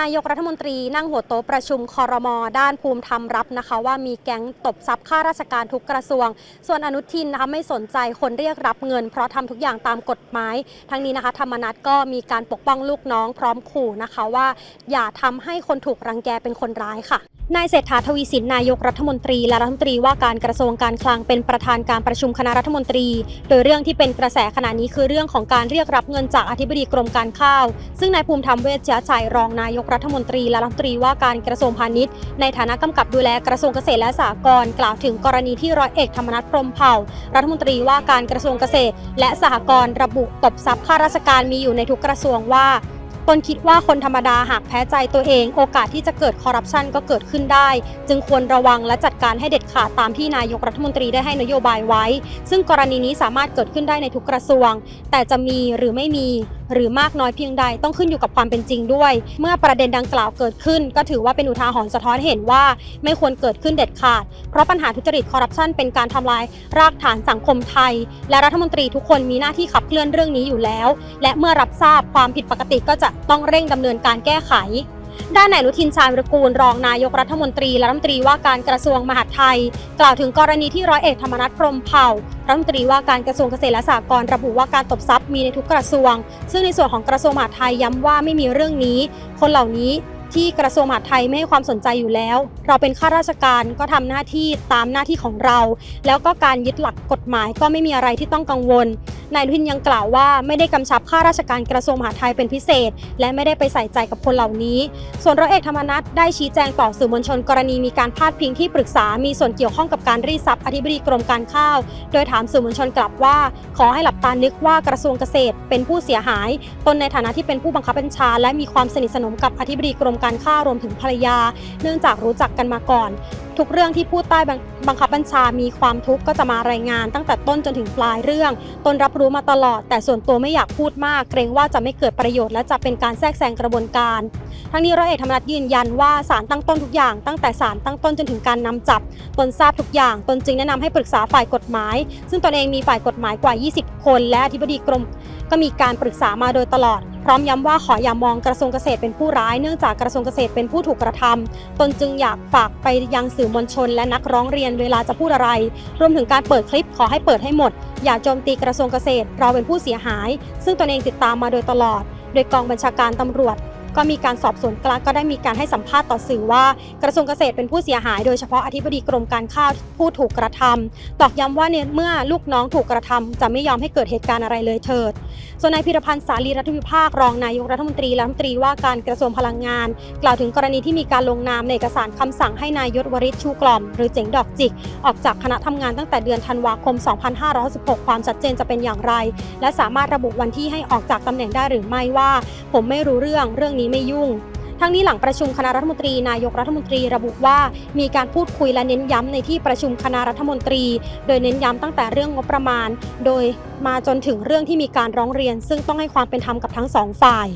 นายกรัฐมนตรีนั่งหัวโต๊ะประชุมคอรมอด้านภูมิธรรมรับนะคะ ว่ามีแก๊งตบทรัพย์ข้าราชการทุกกระทรวง ส่วนอนุทินนะคะไม่สนใจคนเรียกรับเงิน เพราะทำทุกอย่างตามกฎหมาย ทั้งนี้นะคะธรรมนัฐก็มีการปกป้องลูกน้องพร้อมขู่นะคะว่า อย่าทำให้คนถูกรังแกเป็นคนร้ายค่ะนายเศรษฐาทวีสินนายกรัฐมนตรีและรัฐมนตรีว่าการกระทรวงการคลังเป็นประธานการประชุมคณะรัฐมนตรี โดยเรื่องที่เป็นกระแสขณะนี้คือเรื่องของการเรียกรับเงินจากอธิบดีกรมการข้าว ซึ่งนายภูมิธรรมเวชยชัยรองนายกรัฐมนตรีและรัฐมนตรีว่าการกระทรวงพาณิชย์ ในฐานะกำกับดูแลกระทรวงเกษตรและสหกรณ์กล่าวถึงกรณีที่ร้อยเอกธรรมนัฐพรมเผ่า รัฐมนตรีว่าการกระทรวงเกษตร และสหกรณ์ระบุตบทรัพย์ข้าราชการมีอยู่ในทุกกระทรวงว่า ตนคิดว่าคนธรรมดาหากแพ้ใจตัวเอง โอกาสที่จะเกิดคอร์รัปชันก็เกิดขึ้นได้ จึงควรระวังและจัดการให้เด็ดขาดตามที่นายกรัฐมนตรีได้ให้นโยบายไว้ ซึ่งกรณีนี้สามารถเกิดขึ้นได้ในทุกกระทรวง แต่จะมีหรือไม่มี หรือมากน้อยเพียงใดต้องขึ้นอยู่กับความเป็นจริงด้วย เมื่อประเด็นดังกล่าวเกิดขึ้น ก็ถือว่าเป็นอุทาหรณ์สะท้อนเห็นว่า ไม่ควรเกิดขึ้นเด็ดขาด เพราะปัญหาทุจริตคอร์รัปชันเป็นการทำลายรากฐานสังคมไทย และรัฐมนตรีทุกคนมีหน้าที่ขับเคลื่อนเรื่องนี้อยู่แล้ว และเมื่อรับทราบความผิดปกติก็จะต้องเร่งดำเนินการแก้ไข ด้านนายอนุทินชาญวิรกูลรองนายกรัฐมนตรีและรัฐมนตรีว่าการกระทรวงมหาดไทย กล่าวถึงกรณีที่ร้อยเอกธรรมนัฐพรมเผ่ารัฐมนตรีว่าการกระทรวงเกษตรและสหกรณ์ระบุว่าการตบทรัพย์มีในทุกกระทรวง ซึ่งในส่วนของกระทรวงมหาดไทยย้ำว่าไม่มีเรื่องนี้ คนเหล่านี้ ที่กระทรวงมหาดไทยไม่ให้ความสนใจอยู่แล้ว เราเป็นข้าราชการก็ทำหน้าที่ตามหน้าที่ของเรา แล้วก็การยึดหลักกฎหมายก็ไม่มีอะไรที่ต้องกังวลนายอนุทินยังกล่าวว่าไม่ได้กำชับข้าราชการกระทรวงมหาดไทยเป็นพิเศษ และไม่ได้ไปใส่ใจกับคนเหล่านี้ ส่วนร้อยเอกธรรมนัฐได้ชี้แจงต่อสื่อมวลชนกรณีมีการพาดพิงที่ปรึกษา มีส่วนเกี่ยวข้องกับการรีดทรัพย์อธิบดีกรมการข้าว โดยถามสื่อมวลชนกลับว่า ขอให้หลับตานึกว่ากระทรวงเกษตร เป็นผู้เสียหาย ตนในฐานะที่เป็นผู้บังคับบัญชา และมีความสนิทสนมกับอธิบดีกรมการข้ารวมถึงภรรยา เนื่องจากรู้จักกันมาก่อน ทุกเรื่องที่ผู้ใต้บังคับบัญชามีความทุกข์ก็จะมารายงาน ตั้งแต่ต้นจนถึงปลายเรื่อง ตนรับรู้มาตลอด แต่ส่วนตัวไม่อยากพูดมาก เกรงว่าจะไม่เกิดประโยชน์ และจะเป็นการแทรกแซงกระบวนการ ทั้งนี้ร้อยเอกธรรมนัฐยืนยันว่าศาลตั้งต้นทุกอย่าง ตั้งแต่ศาลตั้งต้นจนถึงการนำจับ ตนทราบทุกอย่าง ตนจึงแนะนำให้ปรึกษาฝ่ายกฎหมาย ซึ่งตนเองมีฝ่ายกฎหมายกว่า 20 คน และอธิบดีกรมก็มีการปรึกษามาโดยตลอด พร้อมย้ำว่าขออย่ามองกระทรวงเกษตรเป็นผู้ร้ายเนื่องจากกระทรวงเกษตรเป็นผู้ถูกกระทำตนจึงอยากฝากไปยังสื่อมวลชน และนักร้องเรียนเวลาจะพูดอะไร รวมถึงการเปิดคลิปขอให้เปิดให้หมด อย่าโจมตีกระทรวงเกษตรเราเป็นผู้เสียหาย ซึ่งตนเองติดตามมาโดยตลอด โดยกองบัญชาการตำรวจก็มีการสอบสวนกลางก็ได้มีการให้สัมภาษณ์ต่อสื่อว่า กระทรวงเกษตรเป็นผู้เสียหาย โดยเฉพาะอธิบดีกรมการข้าวผู้ถูกกระทำตอกย้ำว่าเนี่ยเมื่อลูกน้องถูกกระทำจะไม่ยอมให้เกิดเหตุการณ์อะไรเลยเถิด ส่วนนายพิรพันธ์สาลีรัฐวิภาครองนายกรัฐมนตรีและรัฐมนตรีว่าการกระทรวงพลังงาน กล่าวถึงกรณีที่มีการลงนามในเอกสารคำสั่งให้นายยศวริศชูกล่อม หรือเจ๋งดอกจิก ออกจากคณะทำงานตั้งแต่เดือนธันวาคม 2566 ความชัดเจนจะเป็นอย่างไร และสามารถระบุวันที่ให้ออกจากตำแหน่งได้หรือไม่ว่า ผมไม่รู้เรื่องเรื่องนี้ไม่ยุ่ง ทั้งนี้หลังประชุมคณะรัฐมนตรีนายกรัฐมนตรีระบุว่า มีการพูดคุยและเน้นย้ำในที่ประชุมคณะรัฐมนตรี โดยเน้นย้ำตั้งแต่เรื่องงบประมาณ โดยมาจนถึงเรื่องที่มีการร้องเรียน ซึ่งต้องให้ความเป็นธรรมกับทั้งสองฝ่าย